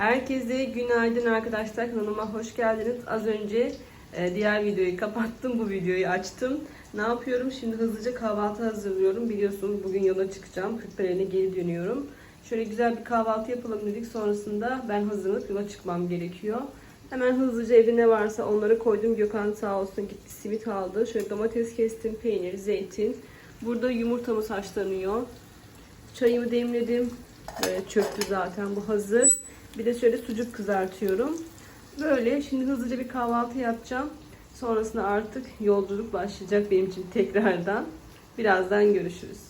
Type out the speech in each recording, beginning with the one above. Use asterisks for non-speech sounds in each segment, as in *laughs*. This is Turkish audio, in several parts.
Herkese günaydın arkadaşlar. Kanalıma hoş geldiniz. Az önce e, diğer videoyu kapattım. Bu videoyu açtım. Ne yapıyorum? Şimdi hızlıca kahvaltı hazırlıyorum. Biliyorsunuz bugün yola çıkacağım. Kırklareli'ne geri dönüyorum. Şöyle güzel bir kahvaltı yapalım dedik. Sonrasında ben hazırlanıp yola çıkmam gerekiyor. Hemen hızlıca evde ne varsa onları koydum. Gökhan sağ olsun gitti simit aldı. Şöyle domates kestim, peynir, zeytin. Burada yumurtamız haşlanıyor. Çayımı demledim. Böyle çöktü zaten bu hazır. Bir de şöyle sucuk kızartıyorum. Böyle şimdi hızlıca bir kahvaltı yapacağım. Sonrasında artık yolculuk başlayacak benim için tekrardan. Birazdan görüşürüz.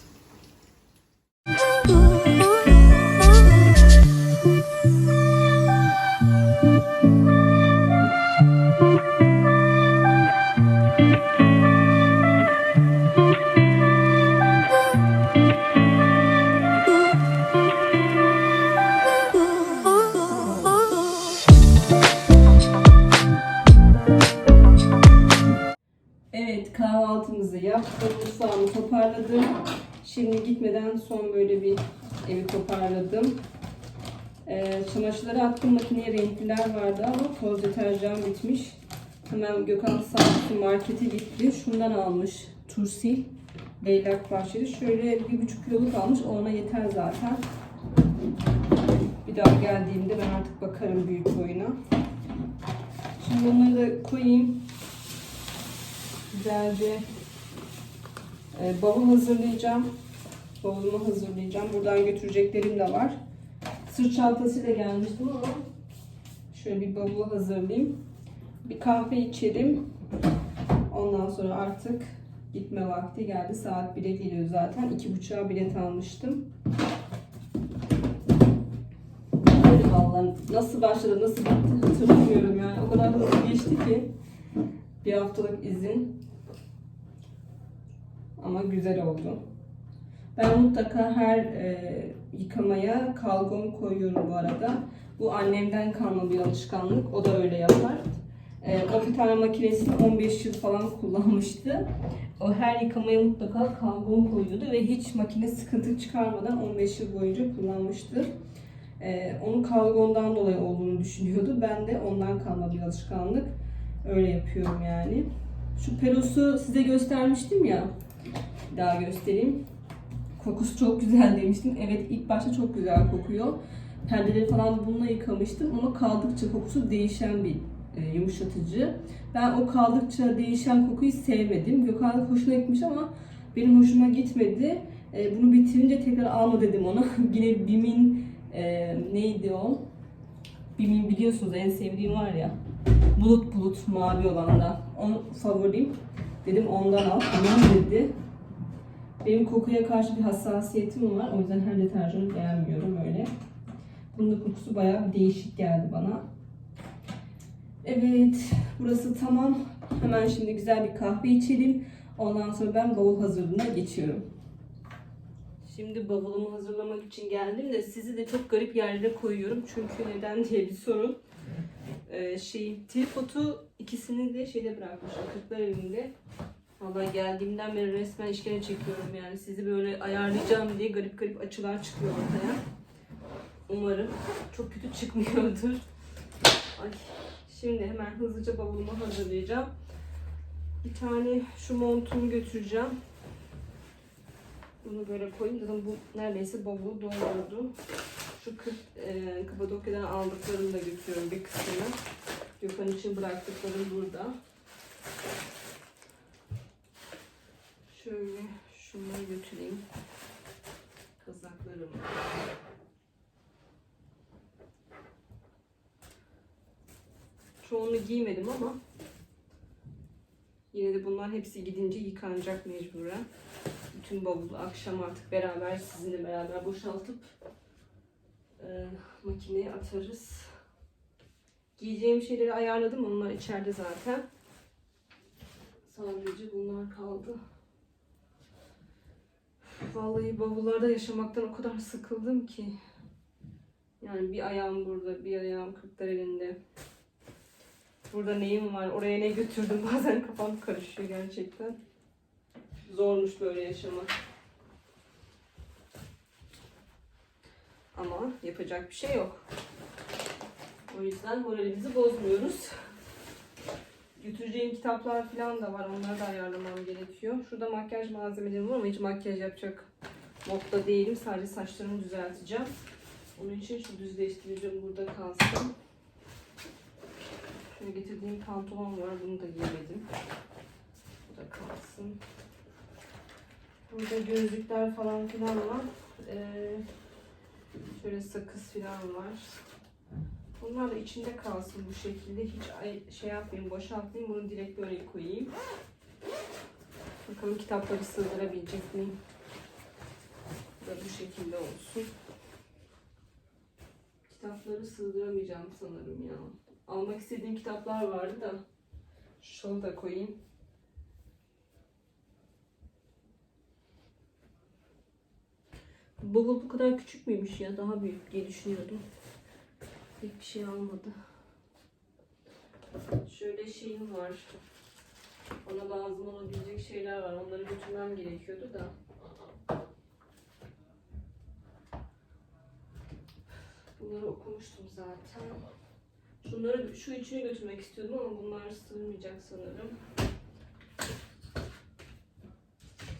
Toparladım. Ee, çamaşırları attım makineye renkliler vardı ama toz deterjan bitmiş. Hemen Gökhan sağ olsun markete gitti. Şundan almış Tursil. Leylak bahçeli. Şöyle bir buçuk kiloluk almış. Ona yeter zaten. Bir daha geldiğimde ben artık bakarım büyük boyuna. Şimdi onları da koyayım güzelce e, bavul hazırlayacağım. Bavulumu hazırlayacağım. Buradan götüreceklerim de var. Sırt çantasıyla gelmiştim ama şöyle bir bavulu hazırlayayım. Bir kahve içelim. Ondan sonra artık gitme vakti geldi. Saat 1'e geliyor zaten. 2.30'a bilet almıştım. Öyle vallahi nasıl başladı, nasıl bitti hatırlamıyorum yani. O kadar hızlı geçti ki. Bir haftalık izin. Ama güzel oldu. Ben mutlaka her e, yıkamaya kalgon koyuyorum bu arada. Bu annemden kalma bir alışkanlık. O da öyle yapar. E, o bir tane makinesini 15 yıl falan kullanmıştı. O her yıkamaya mutlaka kalgon koyuyordu ve hiç makine sıkıntı çıkarmadan 15 yıl boyunca kullanmıştır. E, onun kalgondan dolayı olduğunu düşünüyordu. Ben de ondan kalma bir alışkanlık. Öyle yapıyorum yani. Şu pelosu size göstermiştim ya. Bir daha göstereyim. Kokusu çok güzel demiştim. Evet ilk başta çok güzel kokuyor. Perdeleri falan bununla yıkamıştım ama kaldıkça kokusu değişen bir e, yumuşatıcı. Ben o kaldıkça değişen kokuyu sevmedim. Gökhan hoşuna gitmiş ama benim hoşuma gitmedi. E, bunu bitirince tekrar alma dedim ona. *laughs* Yine Bim'in e, neydi o? Bim'in biliyorsunuz en sevdiğim var ya. Bulut bulut mavi olan da. Onu favorim. Dedim ondan al. Tamam dedi. Benim kokuya karşı bir hassasiyetim var. O yüzden her deterjanı beğenmiyorum öyle. Bunun da kokusu bayağı değişik geldi bana. Evet, burası tamam. Hemen şimdi güzel bir kahve içelim. Ondan sonra ben bavul hazırlığına geçiyorum. Şimdi bavulumu hazırlamak için geldim de sizi de çok garip yerlere koyuyorum. Çünkü neden diye bir sorun. Ee, şey, tripodu ikisini de şeyde bırakmışım. Kırklar evinde. Vallahi geldiğimden beri resmen işkence çekiyorum yani. Sizi böyle ayarlayacağım diye garip garip açılar çıkıyor ortaya. Umarım çok kötü çıkmıyordur. Ay. Şimdi hemen hızlıca bavulumu hazırlayacağım. Bir tane şu montumu götüreceğim. Bunu böyle koyayım. Zaten bu neredeyse bavulu doldurdu. Şu kırk, e, Kapadokya'dan aldıklarımı da götürüyorum bir kısmını. Gökhan için bıraktıklarım burada. Şöyle şunları götüreyim. Kazaklarımı. Çoğunu giymedim ama yine de bunlar hepsi gidince yıkanacak mecburen. Bütün bavulu akşam artık beraber sizinle beraber boşaltıp e, makineye atarız. Giyeceğim şeyleri ayarladım. Onlar içeride zaten. Sadece bunlar kaldı. Vallahi bavullarda yaşamaktan o kadar sıkıldım ki. Yani bir ayağım burada, bir ayağım kırklar elinde. Burada neyim var, oraya ne götürdüm *laughs* bazen kafam karışıyor gerçekten. Zormuş böyle yaşamak. Ama yapacak bir şey yok. O yüzden moralimizi bozmuyoruz. Götüreceğim kitaplar falan da var. Onları da ayarlamam gerekiyor. Şurada makyaj malzemelerim var ama hiç makyaj yapacak modda değilim. Sadece saçlarımı düzelteceğim. Onun için şu düzleştiricim burada kalsın. Şöyle getirdiğim pantolon var. Bunu da giyemedim. Bu da kalsın. Burada gözlükler falan filan var. Ee, şöyle sakız filan var. Bunlar da içinde kalsın bu şekilde. Hiç şey yapmayayım, boşaltmayayım. Bunu direkt böyle koyayım. Bakalım kitapları sığdırabilecek miyim? Da bu şekilde olsun. Kitapları sığdıramayacağım sanırım ya. Almak istediğim kitaplar vardı da. Şunu da koyayım. Bavul bu kadar küçük müymüş ya? Daha büyük diye düşünüyordum. Pek bir şey almadı. Şöyle şeyim var. Ona lazım olabilecek şeyler var. Onları götürmem gerekiyordu da. Bunları okumuştum zaten. Şunları şu içine götürmek istiyordum ama bunlar sığmayacak sanırım.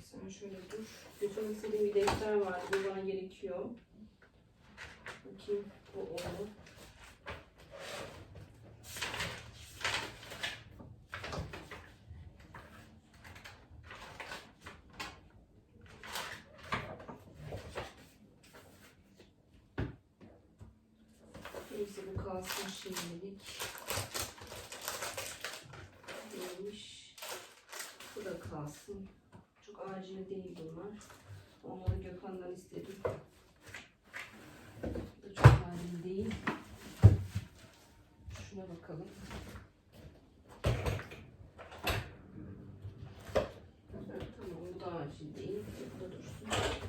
Sen şöyle dur. Götürmek istediğim bir defter vardı. Bu gerekiyor. Bakayım bu oldu. Neyse bu kalsın şimdilik. Neymiş? Bu da kalsın. Çok acil değil bunlar. Onları Gökhan'dan istedim. Bu da çok acil değil. Şuna bakalım. Ha, tamam bu da acil değil. Bu da dursun.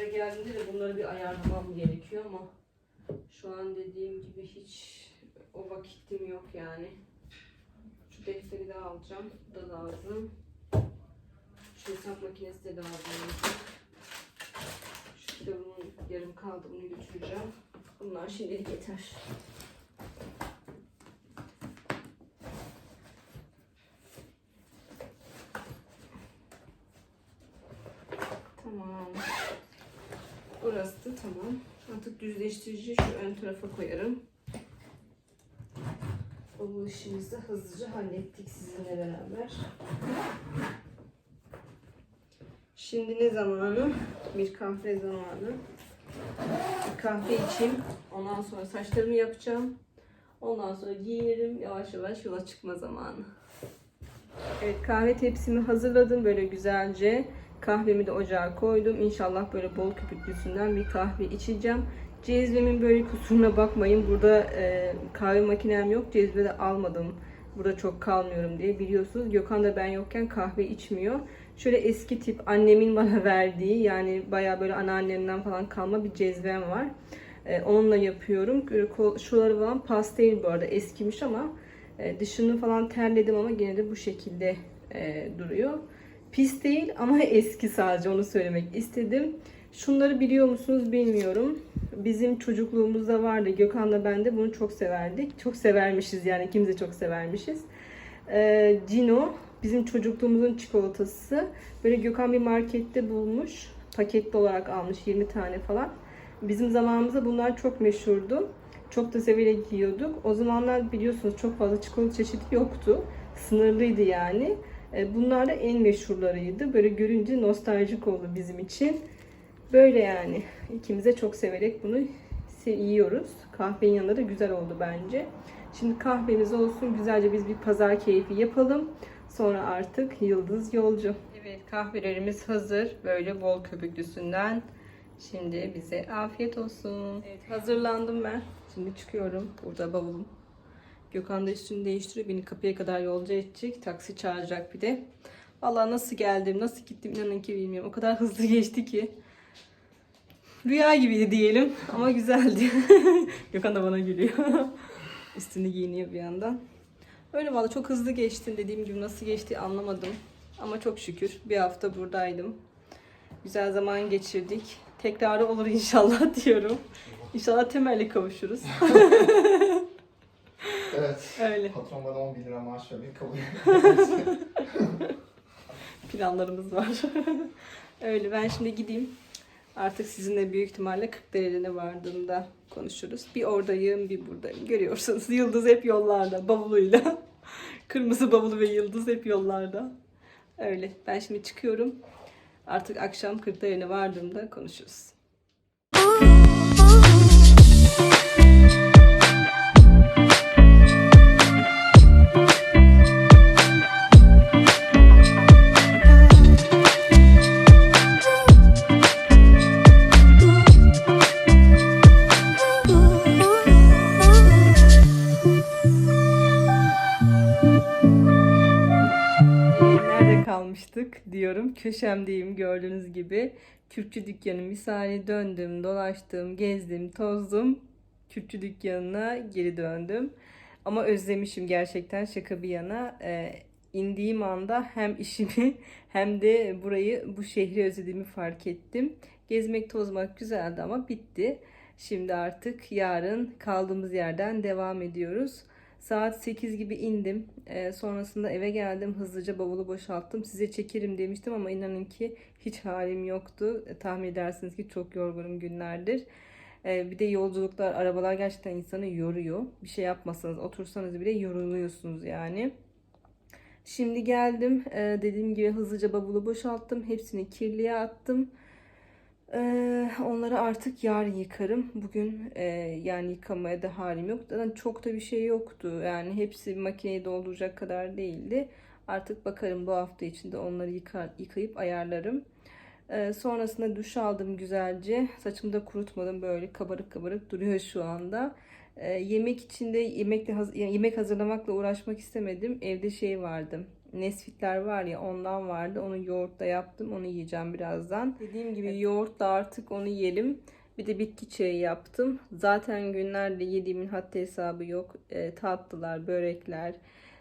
Bir ara geldiğinde de bunları bir ayarlamam gerekiyor ama şu an dediğim gibi hiç o vakitim yok yani. Şu defteri de alacağım. Bu da lazım. Şu hesap makinesi de lazım. Şu kitabımın yarım kaldı. Bunu götüreceğim. Bunlar şimdilik yeter. Tamam. Burası da tamam. Artık düzleştirici şu ön tarafa koyarım. Bu işimizi de hızlıca hallettik sizinle beraber. Şimdi ne zamanı? Bir kahve zamanı. Bir kahve içeyim. Ondan sonra saçlarımı yapacağım. Ondan sonra giyinirim. Yavaş yavaş yola çıkma zamanı. Evet kahve tepsimi hazırladım böyle güzelce. Kahvemi de ocağa koydum. İnşallah böyle bol köpüklüsünden bir kahve içeceğim. Cezvemin böyle kusuruna bakmayın. Burada e, kahve makinem yok. Cezve de almadım. Burada çok kalmıyorum diye biliyorsunuz. Gökhan da ben yokken kahve içmiyor. Şöyle eski tip annemin bana *laughs* verdiği yani baya böyle anneannemden falan kalma bir cezvem var. E, onunla yapıyorum. Şuraları falan pastel bu arada eskimiş ama e, dışını falan terledim ama gene de bu şekilde e, duruyor. Pis değil ama *laughs* eski sadece onu söylemek istedim. Şunları biliyor musunuz bilmiyorum. Bizim çocukluğumuzda vardı. Gökhan'la ben de bunu çok severdik. Çok severmişiz yani ikimiz de çok severmişiz. Ee, Cino bizim çocukluğumuzun çikolatası. Böyle Gökhan bir markette bulmuş. Paketli olarak almış 20 tane falan. Bizim zamanımızda bunlar çok meşhurdu. Çok da severek yiyorduk. O zamanlar biliyorsunuz çok fazla çikolata çeşidi yoktu. Sınırlıydı yani. E, Bunlar da en meşhurlarıydı. Böyle görünce nostaljik oldu bizim için. Böyle yani. İkimize çok severek bunu yiyoruz. Kahvenin yanında da güzel oldu bence. Şimdi kahvemiz olsun. Güzelce biz bir pazar keyfi yapalım. Sonra artık Yıldız Yolcu. Evet kahvelerimiz hazır. Böyle bol köpüklüsünden. Şimdi bize afiyet olsun. Evet hazırlandım ben. Şimdi çıkıyorum. Burada bavulum. Gökhan da üstünü değiştiriyor. Beni kapıya kadar yolcu edecek. Taksi çağıracak bir de. Vallahi nasıl geldim, nasıl gittim inanın ki bilmiyorum. O kadar hızlı geçti ki. Rüya gibiydi diyelim ama güzeldi. *laughs* Gökhan da bana gülüyor. *laughs* Üstünü giyiniyor bir yandan. Öyle vallahi çok hızlı geçti. Dediğim gibi nasıl geçti anlamadım. Ama çok şükür bir hafta buradaydım. Güzel zaman geçirdik. Tekrarı olur inşallah *laughs* diyorum. İnşallah temelli kavuşuruz. Evet. Öyle. Patron bana 10 bin lira maaş vermeyi kabul planlarımız var. Öyle ben şimdi gideyim. Artık sizinle büyük ihtimalle 40 derecene vardığımda konuşuruz. Bir oradayım bir buradayım. Görüyorsunuz *laughs* Yıldız hep yollarda bavuluyla. *laughs* Kırmızı bavulu ve Yıldız hep yollarda. Öyle ben şimdi çıkıyorum. Artık akşam 40 derecene vardığımda konuşuruz. Kalmıştık diyorum. Köşemdeyim gördüğünüz gibi. Kürkçü dükkanı misali döndüm, dolaştım, gezdim, tozdum. Kürkçü dükkanına geri döndüm. Ama özlemişim gerçekten şaka bir yana. Ee, indiğim anda hem işimi *laughs* hem de burayı, bu şehri özlediğimi fark ettim. Gezmek, tozmak güzeldi ama bitti. Şimdi artık yarın kaldığımız yerden devam ediyoruz. Saat 8 gibi indim. Ee, sonrasında eve geldim. Hızlıca bavulu boşalttım. Size çekerim demiştim ama inanın ki hiç halim yoktu. E, tahmin edersiniz ki çok yorgunum günlerdir. Ee, bir de yolculuklar, arabalar gerçekten insanı yoruyor. Bir şey yapmasanız, otursanız bile yoruluyorsunuz yani. Şimdi geldim. Ee, dediğim gibi hızlıca bavulu boşalttım. Hepsini kirliye attım. Ee, onları artık yarın yıkarım. Bugün e, yani yıkamaya da halim yok. Zaten çok da bir şey yoktu. Yani hepsi makineyi dolduracak kadar değildi. Artık bakarım bu hafta içinde onları yıkar, yıkayıp ayarlarım. Ee, sonrasında duş aldım güzelce. Saçımı da kurutmadım. Böyle kabarık kabarık duruyor şu anda. Ee, yemek içinde yemekle yemek hazırlamakla uğraşmak istemedim. Evde şey vardı. Nesfitler var ya ondan vardı. Onu yoğurtla yaptım. Onu yiyeceğim birazdan. Dediğim gibi yoğurtla artık onu yiyelim. Bir de bitki çayı yaptım. Zaten günlerde yediğimin haddi hesabı yok. E, tatlılar, börekler,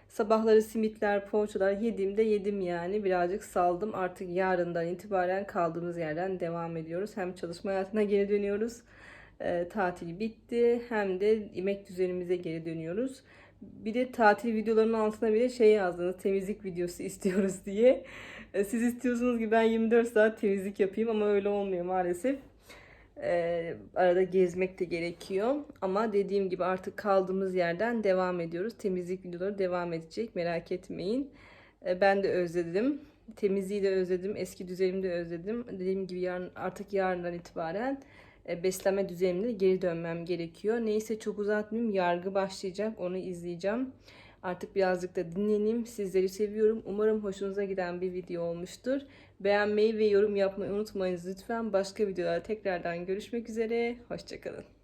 sabahları simitler, poğaçalar yediğimde yedim yani. Birazcık saldım. Artık yarından itibaren kaldığımız yerden devam ediyoruz. Hem çalışma hayatına geri dönüyoruz. E, tatil bitti. Hem de yemek düzenimize geri dönüyoruz. Bir de tatil videolarının altına bile şey yazdınız. Temizlik videosu *laughs* istiyoruz diye. E, Siz istiyorsunuz ki ben 24 saat temizlik yapayım ama öyle olmuyor maalesef. E, arada gezmek de gerekiyor. Ama dediğim gibi artık kaldığımız yerden devam ediyoruz. Temizlik videoları devam edecek. Merak etmeyin. E, ben de özledim. Temizliği de özledim. Eski düzenimi de özledim. Dediğim gibi yarın, artık yarından itibaren e, beslenme düzenimde geri dönmem gerekiyor. Neyse çok uzatmayayım. Yargı başlayacak. Onu izleyeceğim. Artık birazcık da dinleneyim. Sizleri seviyorum. Umarım hoşunuza giden bir video olmuştur. Beğenmeyi ve yorum yapmayı unutmayınız lütfen. Başka videolarda tekrardan görüşmek üzere. Hoşçakalın.